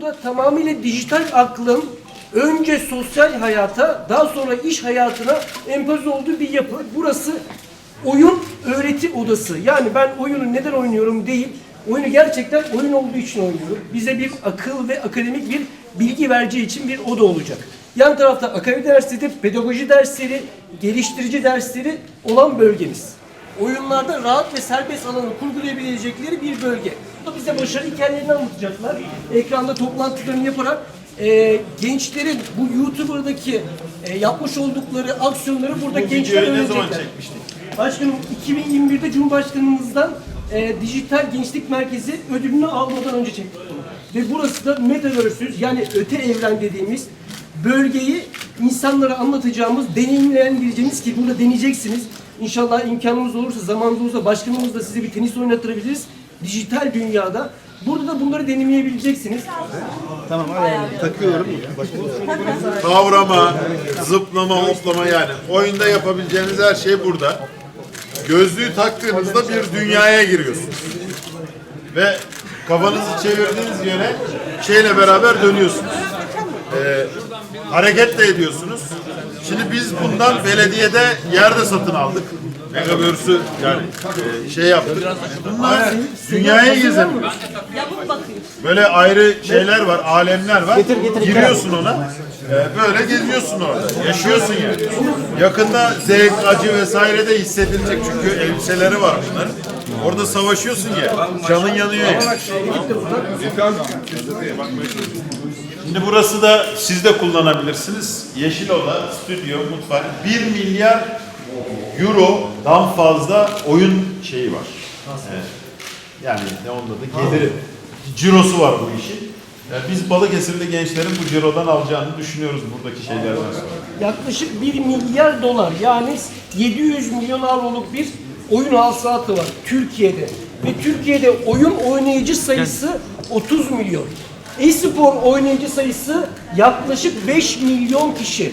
burada tamamıyla dijital aklın önce sosyal hayata daha sonra iş hayatına empoze olduğu bir yapı. Burası oyun öğreti odası. Yani ben oyunu neden oynuyorum değil, oyunu gerçekten oyun olduğu için oynuyorum. Bize bir akıl ve akademik bir bilgi vereceği için bir oda olacak. Yan tarafta akademi dersleri, pedagoji dersleri, geliştirici dersleri olan bölgemiz. Oyunlarda rahat ve serbest alanı kurgulayabilecekleri bir bölge. Bu bize başarı hikayelerini anlatacaklar. Ekranda toplantılarını yaparak e, gençlerin bu YouTuber'daki e, yapmış oldukları aksiyonları burada gençler videoyu ne zaman öğrenecekler. çekmiştik? Başkanım 2021'de Cumhurbaşkanımızdan e, Dijital Gençlik Merkezi ödülünü almadan önce çektik bunu. Ve burası da Metaverse'üz yani öte evren dediğimiz bölgeyi insanlara anlatacağımız, deneyimlendireceğimiz ki burada deneyeceksiniz. İnşallah imkanımız olursa, zamanımız olursa başkanımızla size bir tenis oynattırabiliriz. Dijital dünyada. Burada da bunları deneyimleyebileceksiniz. Kavrama, zıplama, hoplama yani. Oyunda yapabileceğiniz her şey burada. Gözlüğü taktığınızda bir dünyaya giriyorsunuz. Ve kafanızı çevirdiğiniz yöne şeyle beraber dönüyorsunuz. Ee, hareket de ediyorsunuz. Şimdi biz bundan belediyede yerde satın aldık. Megaverse'ü yani e, şey yaptık. Bunlar dünyaya gezemiyoruz. Böyle ayrı şeyler var, alemler var. Giriyorsun ona. e, böyle geziyorsun orada. Yaşıyorsun yani. Yakında zevk, acı vesaire de hissedilecek çünkü elbiseleri var bunların. Orada savaşıyorsun ya. Canın yanıyor. Şimdi burası da siz de kullanabilirsiniz. Yeşil Oda, stüdyo, mutfak. 1 milyar eurodan fazla oyun şeyi var. Evet. Yani ne onun adı? Geliri. Cirosu var bu işin. Yani biz Balıkesirli gençlerin bu cirodan alacağını düşünüyoruz buradaki şeylerden sonra. Yaklaşık 1 milyar dolar yani 700 milyon avroluk bir oyun hasılatı var Türkiye'de. Ve Türkiye'de oyun oynayıcı sayısı 30 milyon. E-spor oynayıcı sayısı yaklaşık 5 milyon kişi.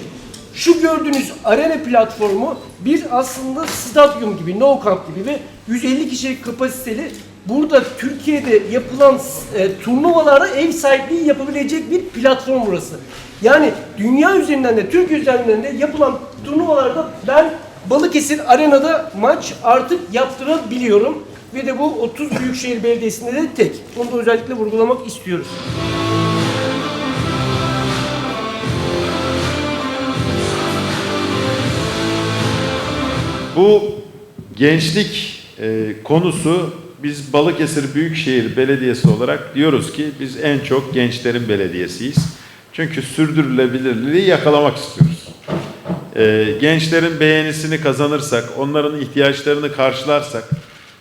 Şu gördüğünüz arena platformu bir aslında stadyum gibi, no camp gibi ve 150 kişilik kapasiteli burada Türkiye'de yapılan e, turnuvalara ev sahipliği yapabilecek bir platform burası. Yani dünya üzerinden de Türkiye üzerinden de yapılan turnuvalarda ben Balıkesir Arena'da maç artık yaptırabiliyorum. Ve de bu 30 Büyükşehir Belediyesi'nde de tek. Bunu da özellikle vurgulamak istiyoruz. Bu gençlik e, konusu biz Balıkesir Büyükşehir Belediyesi olarak diyoruz ki biz en çok gençlerin belediyesiyiz. Çünkü sürdürülebilirliği yakalamak istiyoruz. E, gençlerin beğenisini kazanırsak, onların ihtiyaçlarını karşılarsak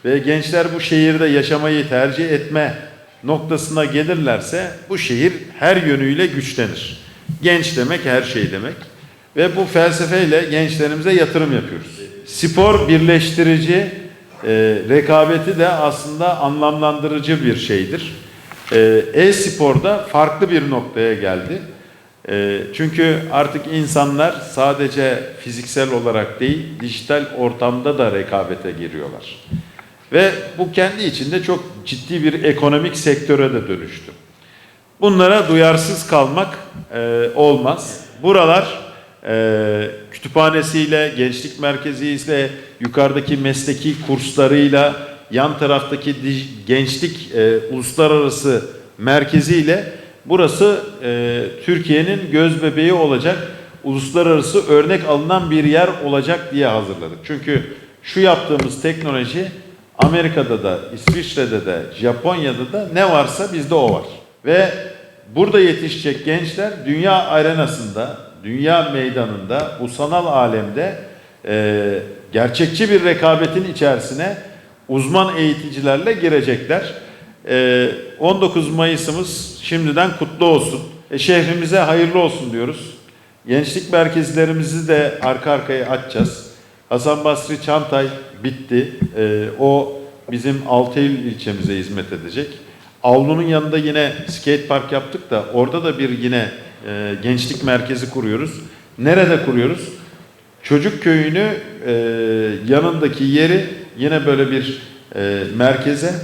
ve gençler bu şehirde yaşamayı tercih etme noktasına gelirlerse bu şehir her yönüyle güçlenir. Genç demek her şey demek. Ve bu felsefeyle gençlerimize yatırım yapıyoruz. Spor birleştirici, e, rekabeti de aslında anlamlandırıcı bir şeydir. E, E-sporda farklı bir noktaya geldi. E, çünkü artık insanlar sadece fiziksel olarak değil, dijital ortamda da rekabete giriyorlar. Ve bu kendi içinde çok ciddi bir ekonomik sektöre de dönüştü. Bunlara duyarsız kalmak e, olmaz. Buralar e, kütüphanesiyle, gençlik merkeziyle, yukarıdaki mesleki kurslarıyla, yan taraftaki gençlik e, uluslararası merkeziyle burası e, Türkiye'nin göz bebeği olacak, uluslararası örnek alınan bir yer olacak diye hazırladık. Çünkü şu yaptığımız teknoloji Amerika'da da, İsviçre'de de, Japonya'da da ne varsa bizde o var. Ve burada yetişecek gençler dünya arenasında, dünya meydanında, bu sanal alemde e, gerçekçi bir rekabetin içerisine uzman eğiticilerle girecekler. E, 19 Mayıs'ımız şimdiden kutlu olsun. E, şehrimize hayırlı olsun diyoruz. Gençlik merkezlerimizi de arka arkaya açacağız. Hasan Basri Çantay bitti. Ee, o bizim Altayıl ilçemize hizmet edecek. Avlunun yanında yine skate park yaptık da orada da bir yine e, gençlik merkezi kuruyoruz. Nerede kuruyoruz? Çocuk köyünü e, yanındaki yeri yine böyle bir e, merkeze,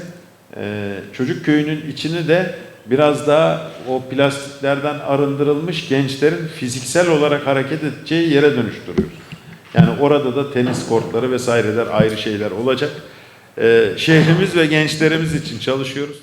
e, çocuk köyünün içini de biraz daha o plastiklerden arındırılmış gençlerin fiziksel olarak hareket edeceği yere dönüştürüyoruz. Yani orada da tenis kortları vesaireler ayrı şeyler olacak. Ee, şehrimiz ve gençlerimiz için çalışıyoruz.